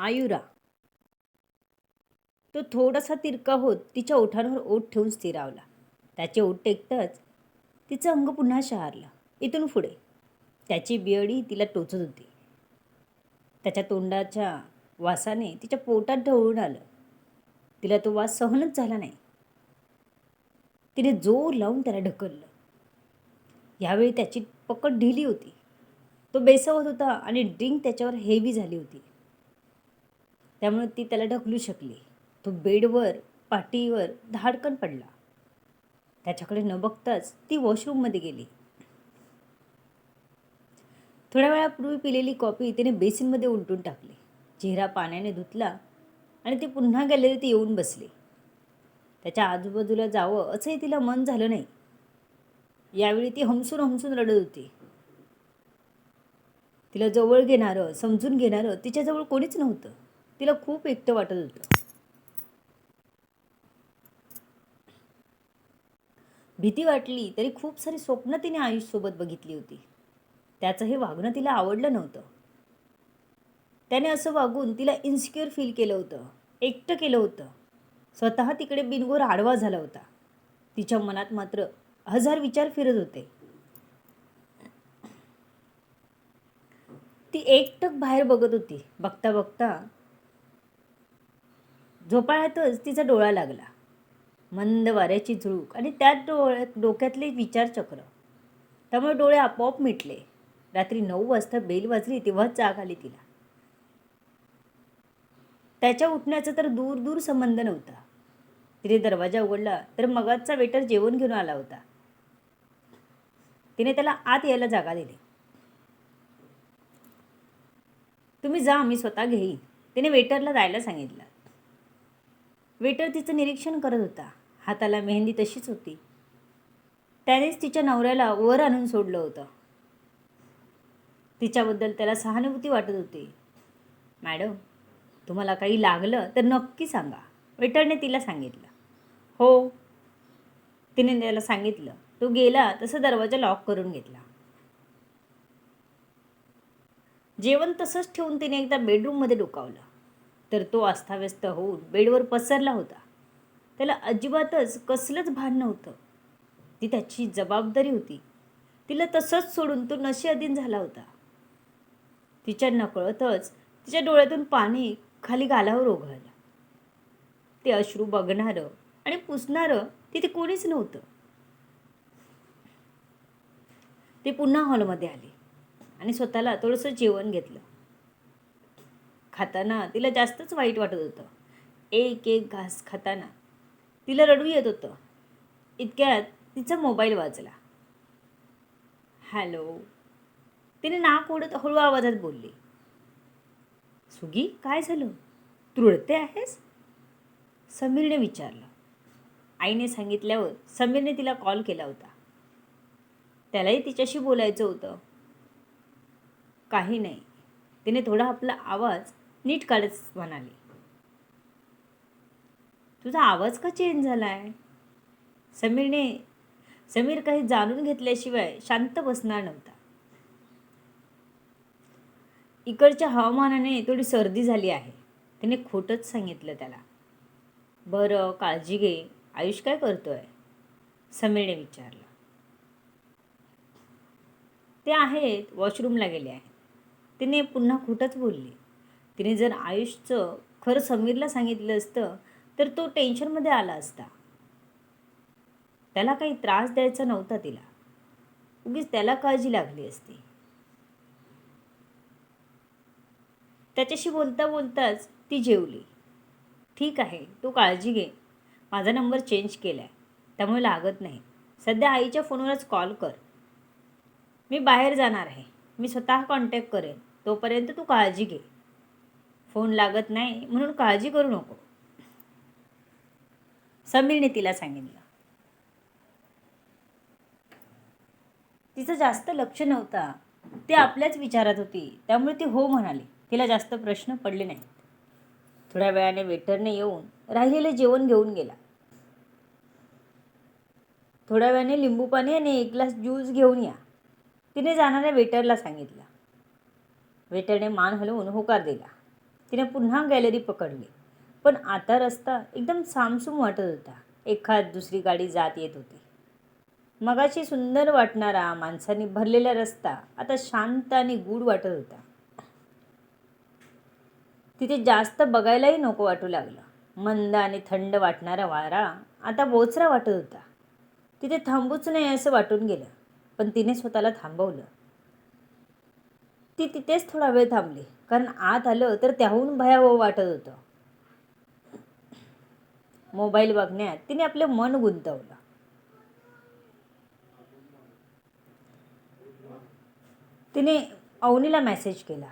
आयुरा. तो थोडासा तिरका होत तिच्या ओठांवर ओठ ठेवून स्थिरावला. त्याचे ओठ टेकताच तिचं अंग पुन्हा शहारलं. इथून पुढे. त्याची बियडी तिला टोचत होती. त्याच्या तोंडाच्या वासाने तिच्या पोटात ढवळून आलं. तिला तो वास सहनच झाला नाही. तिने जोर लावून त्याला ढकललं. यावेळी त्याची पकड ढिली होती. तो बेसवत होता आणि ड्रिंक त्याच्यावर हेवी झाली होती. त्यामुळे ती त्याला ढकलू शकली. तो बेडवर पाठीवर धाडकन पडला. त्याच्याकडे न बघताच ती वॉशरूममध्ये गेली. थोड्या वेळापूर्वी पिलेली कॉफी तिने बेसिनमध्ये उलटून टाकली. चेहरा पाण्याने धुतला आणि ती पुन्हा गॅलरीत येऊन बसली. त्याच्या आजूबाजूला जावं असंही तिला मन झालं नाही. यावेळी ती हमसून हमसून रडत होती. तिला जवळ घेणारं समजून घेणारं तिच्याजवळ कोणीच नव्हतं. तिला खूप एकटं वाटत होतं. भीती वाटली तरी खूप सारी स्वप्न तिने आयुषसोबत बघितली होती. त्याचं हे वागणं तिला आवडलं नव्हतं. त्याने असं वागून तिला इन्सिक्युअर फील केलं होतं. एकटं केलं होतं. स्वतः तिकडे बिनगोर आडवा झाला होता. तिच्या मनात मात्र हजार विचार फिरत होते. ती एकटक बाहेर बघत होती. बघता बघता झोपाळ्यातच तिचा डोळा लागला. मंद वाऱ्याची झुळूक आणि त्यात डोळ्यात डोक्यातले विचारचक्र. त्यामुळे डोळे आपोआप मिटले. रात्री नऊ वाजता बेल वाजली तेव्हाच जाग आली तिला. त्याच्या उठण्याचा तर दूर दूर संबंध नव्हता. तिने दरवाजा उघडला तर मगाचा वेटर जेवण घेऊन आला होता. तिने त्याला आत यायला जागा दिली. तुम्ही जा मी स्वतः घेईन. तिने वेटरला जायला सांगितलं. वेटर तिचं निरीक्षण करत होता. हाताला मेहंदी तशीच होती. त्यानेच तिच्या नवऱ्याला वर आणून सोडलं होतं. तिच्याबद्दल त्याला सहानुभूती वाटत होती. मॅडम तुम्हाला काही लागलं तर नक्की सांगा. वेटरने तिला सांगितलं. हो. तिने त्याला सांगितलं. तो गेला तसं दरवाजा लॉक करून घेतला. जेवण तसंच ठेवून तिने एकदा बेडरूममध्ये डोकावलं. तर तो अस्ताव्यस्त होऊन बेडवर पसरला होता. त्याला अजिबातच कसलंच भान नव्हतं. ती त्याची जबाबदारी होती. तिला तसंच सोडून तो नशे अधीन झाला होता. तिच्या नकळतच तिच्या डोळ्यातून पाणी खाली गालावर ओघळलं. ते अश्रू बघणारं आणि पुसणारं तिथे कोणीच नव्हतं. ते पुन्हा हॉलमध्ये आले आणि स्वतःला थोडंसं जेवण घेतलं. खाताना तिला जास्तच वाईट वाटत होतं. एक एक घास खाताना तिला रडू येत होतं. इतक्यात तिचा मोबाईल वाजला. हॅलो. तिने नाक ओढत हळू आवाजात बोलली. सुगी काय झालं? तुळते आहेस? समीरने विचारलं. आईने सांगितल्यावर समीरने तिला कॉल केला होता. त्यालाही तिच्याशी बोलायचं होतं. काही नाही. तिने थोडा आपला आवाज नीट काढत म्हणाली. तुझा आवाज का चेंज झाला आहे समीरने समीर काही जाणून घेतल्याशिवाय शांत बसणार नव्हता. इकडच्या हवामानाने थोडी सर्दी झाली आहे. तिने खोटंच सांगितलं त्याला. बरं काळजी घे. आयुष काय करतोय? समीरने विचारलं. ते आहेत वॉशरूमला गेले आहेत. तिने पुन्हा खोटंच बोलली. तिने जर आयुषचं खरं समीरला सांगितलं असतं तर तो टेन्शनमध्ये आला असता. त्याला काही त्रास द्यायचा नव्हता तिला. उगीच त्याला काळजी लागली असती. त्याच्याशी बोलता बोलताच ती जेवली. ठीक आहे तू काळजी घे. माझा नंबर चेंज केला आहे त्यामुळे लागत नाही. सध्या आईच्या फोनवरच कॉल कर. मी बाहेर जाणार आहे. मी स्वतः कॉन्टॅक्ट करेन. तोपर्यंत तू काळजी घे. फोन लागत नाही म्हणून काळजी करू नको. समीरने तिला सांगितलं. तिचं जास्त लक्ष नव्हता. ते आपल्याच विचारात होती. त्यामुळे ती हो म्हणाली. तिला जास्त प्रश्न पडले नाहीत. थोड्या वेळाने वेटरने येऊन राहिलेले जेवण घेऊन गेला. थोड्या वेळाने लिंबू पाणी आणि एक ग्लास ज्यूस घेऊन या. तिने जाणाऱ्या वेटरला सांगितलं. वेटरने मान हलवून होकार दिला. तिने पुन्हा गॅलरी पकडली. पण आता रस्ता एकदम सामसूम वाटत होता. एखाद दुसरी गाडी जात येत होती. मगाशी सुंदर वाटणारा माणसांनी भरलेला रस्ता आता शांत आणि गूढ वाटत होता. तिथे जास्त बघायलाही नको वाटू लागलं. मंद आणि थंड वाटणारा वारा आता बोचरा वाटत होता. तिथे थांबूच नाही असं वाटून गेलं. पण तिने स्वतःला थांबवलं. ती तिथेच थोडा वेळ थांबली. कारण आत आलं तर त्याहून भयावह वाटत होतं. मोबाईल बघण्यात तिने आपले मन गुंतवलं. तिने अवनीला मेसेज केला.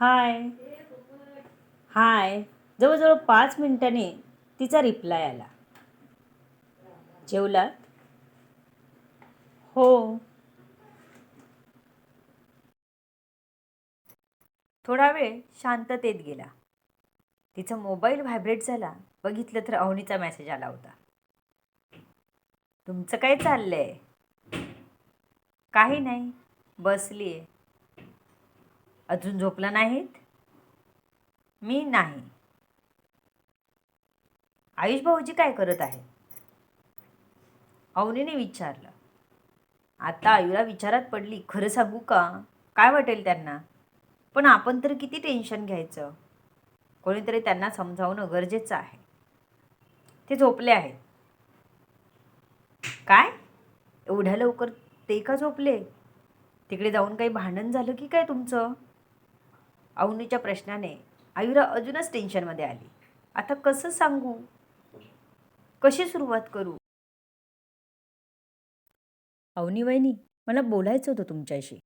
हाय हाय जवळजवळ पाच मिनिटांनी तिचा रिप्लाय आला. जेवलात? हो. थोडा वेळ शांततेत गेला. तिचा मोबाईल व्हायब्रेट झाला. बघितलं तर अवनीचा मेसेज आला होता. तुमचं काय चाललं आहे काही नाही. बसली आहे अजून झोपला नाहीत? मी नाही. आयुष भाऊजी काय करत आहे अवनीने विचारलं. आता आयुला विचारात पडली. खरं सांगू का? काय वाटेल त्यांना? पण आपण तर किती टेन्शन घ्यायचं? कोणीतरी त्यांना समजावणं गरजेचं आहे. ते झोपले आहेत. काय? एवढ्या लवकर ते का झोपले? तिकडे जाऊन काही भांडण झालं की काय तुमचं? अवनीच्या प्रश्नाने आयुरा अजूनच टेन्शनमध्ये आली. आता कसं सांगू? कशी सुरुवात करू? अवनी वहिनी मला बोलायचं होतं तुमच्याशी.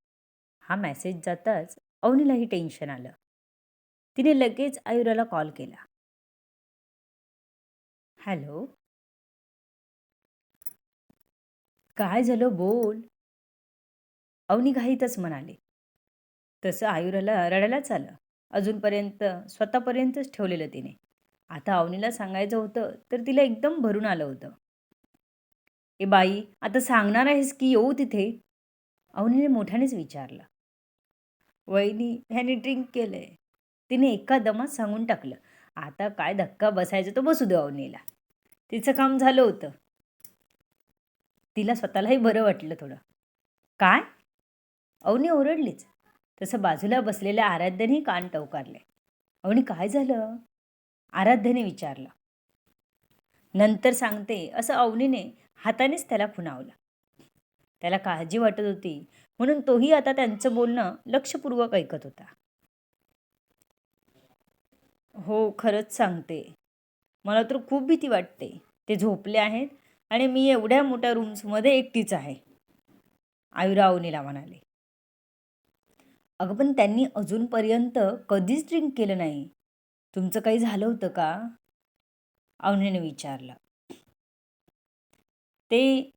हा मेसेज जाताच अवनीलाही टेन्शन आलं. तिने लगेच आयुराला कॉल केला. हॅलो? काय झालं बोल? अवनी घाईतच म्हणाले. तसं आयुराला रडायलाच आलं. अजूनपर्यंत स्वतःपर्यंतच ठेवलेलं तिने. आता अवनीला सांगायचं होतं तर तिला एकदम भरून आलं होतं. ए बाई आता सांगणार आहेस की येऊ तिथे? अवनीने मोठ्यानेच विचारलं. वहिनी ह्याने ड्रिंक केलंय. तिने एका दमात सांगून टाकलं आता काय धक्का बसायचा तो बसू दे अवनीला. तिचं काम झालं होतं. तिला स्वतःलाही बरं वाटलं थोडं. काय? अवनी ओरडलीच. तसं बाजूला बसलेल्या आराध्यानेही कान टवकारले. अवनी काय झालं? आराध्याने विचारलं. नंतर सांगते असं अवनीने हातानेच त्याला खुणावलं. त्याला काळजी वाटत होती म्हणून तोही आता त्यांचं बोलणं लक्षपूर्वक ऐकत होता. हो खरंच सांगते. मला तर खूप भीती वाटते. ते झोपले आहेत आणि मी एवढ्या मोठ्या रूम्समध्ये एकटीच आहे. आयुरा अवनीला म्हणाले. अगं पण त्यांनी अजूनपर्यंत कधीच ड्रिंक केलं नाही. तुमचं काही झालं होतं का? अवनीने विचारलं. ते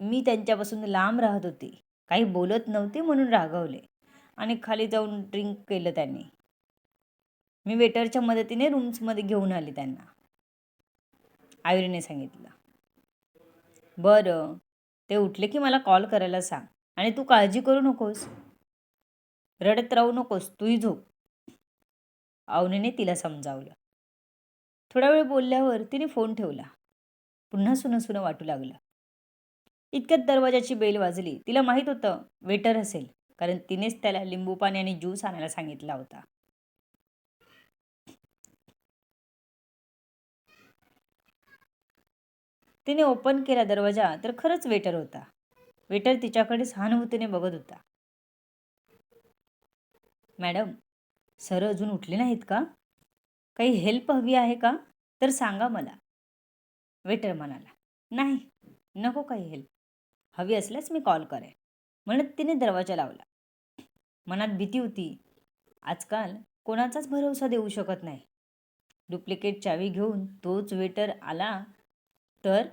मी त्यांच्यापासून लांब राहत होते. काही बोलत नव्हते म्हणून रागवले आणि खाली जाऊन ड्रिंक केलं त्यांनी. मी वेटरच्या मदतीने रूम्समध्ये घेऊन आले त्यांना. आयुरीने सांगितलं. बरं ते उठले की मला कॉल करायला सांग आणि तू काळजी करू नकोस. रडत राहू नकोस तूही झोप. अवनीने तिला समजावलं. थोडा वेळ बोलल्यावर तिने फोन ठेवला. पुन्हा सुनं सुनं वाटू लागलं. इतक्यात दरवाजाची बेल वाजली. तिला माहीत होतं वेटर असेल कारण तिनेच त्याला लिंबू पाणी आणि ज्यूस आणायला सांगितला होता. तिने ओपन केला दरवाजा तर खरंच वेटर होता. वेटर तिच्याकडे सहानुभूतीने बघत होता. मॅडम सर अजून उठले नाहीत का? काही हेल्प हवी आहे का? तर सांगा मला. वेटर म्हणाला नाही नको काही हेल्प. हवी असल्यास मी कॉल करेन. म्हणत तिने दरवाजा लावला. मनात भीती होती. आजकाल कोणाचाच भरोसा देऊ शकत नाही. डुप्लिकेट चावी घेऊन तोच वेटर आला तर?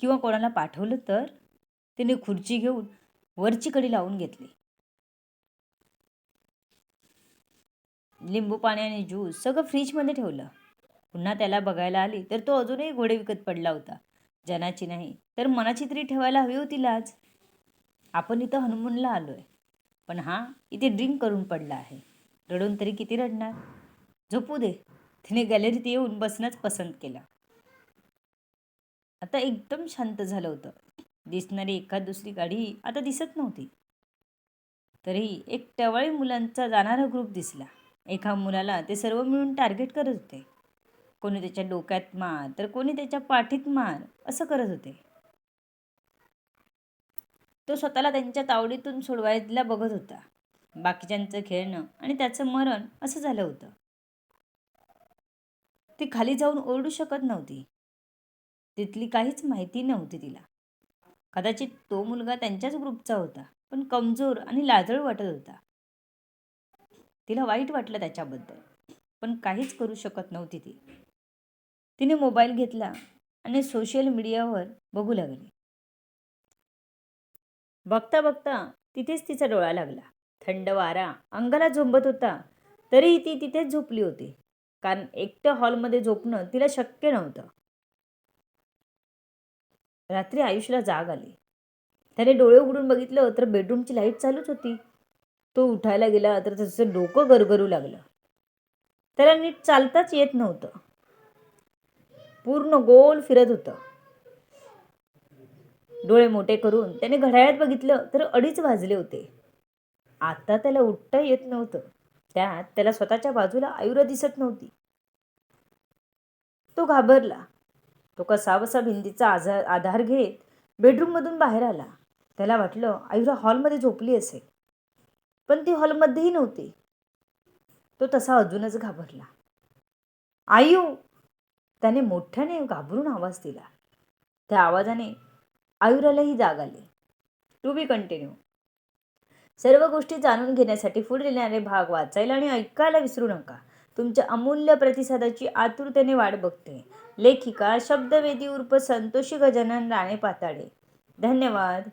किंवा कोणाला पाठवलं तर? तिने खुर्ची घेऊन वरची कडी लावून घेतली. लिंबू पाणी आणि ज्यूस सगळं फ्रीजमध्ये ठेवलं. पुन्हा त्याला बघायला आली तर तो अजूनही घोडे विकत पडला होता. जनाची नाही. तर मनाची तरी ठेवायला हवी होती लाज आपण इथं हनुमूनला आलो आहे पण हा इथे ड्रिंक करून पडला आहे. रडून तरी किती रडणार? झोपू दे. तिने गॅलरीत येऊन बसणंच पसंत केलं. आता एकदम शांत झालं होतं. दिसणारी एखाद दुसरी गाडी आता दिसत नव्हती. तरी एक टवाळी मुलांचा जाणारा ग्रुप दिसला. एका मुलाला ते सर्व मिळून टार्गेट करत होते. कोणी त्याच्या डोक्यात मार तर कोणी त्याच्या पाठीत मार असं करत होते. तो स्वतःला त्यांच्या तावडीतून सोडवायला बघत होता. बाकीच्यांचं खेळणं आणि त्याचं मरण असं झालं होतं. ती खाली जाऊन ओरडू शकत नव्हती. तिथली काहीच माहिती नव्हती तिला. कदाचित तो मुलगा त्यांच्याच ग्रुपचा होता पण कमजोर आणि लाजळ वाटत होता. तिला वाईट वाटलं त्याच्याबद्दल पण काहीच करू शकत नव्हती ती. तिने मोबाईल घेतला आणि सोशल मीडियावर बघू लागली. बघता बघता तिथेच तिचा डोळा लागला. थंड वारा अंगाला झोंबत होता तरीही ती तिथेच झोपली होती. कारण एकटं हॉलमध्ये झोपणं तिला शक्य नव्हतं. रात्री आयुषला जाग आली. त्याने डोळे उघडून बघितलं तर बेडरूमची लाइट चालूच होती. तो उठायला गेला तर त्याचं डोकं गरगरू लागलं. त्याला नीट चालताच येत नव्हतं. पूर्ण गोल फिरत होतं. डोळे मोठे करून त्याने घड्याळात बघितलं तर अडीच वाजले होते. आता त्याला उठता येत नव्हतं. त्यात त्याला स्वतःच्या बाजूला आयुरा दिसत नव्हती. तो घाबरला. तो कसावसा भिंतीचा आजार आधार घेत बेडरूममधून बाहेर आला. त्याला वाटलं आयुरा हॉलमध्ये झोपली असेल. पण ती हॉलमध्येही नव्हती. तो तसा अजूनच घाबरला. आयु त्याने मोठ्याने घाबरून आवाज दिला. त्या आवाजाने आयुरालाही जाग आली. टू बी कंटिन्यू सर्व गोष्टी जाणून घेण्यासाठी पुढे येणारे भाग वाचायला आणि ऐकायला विसरू नका. तुमच्या अमूल्य प्रतिसादाची आतुरतेने वाट बघते. लेखिका शब्दवेदी उर्फ संतोषी गजानन राणे पाताडे. धन्यवाद.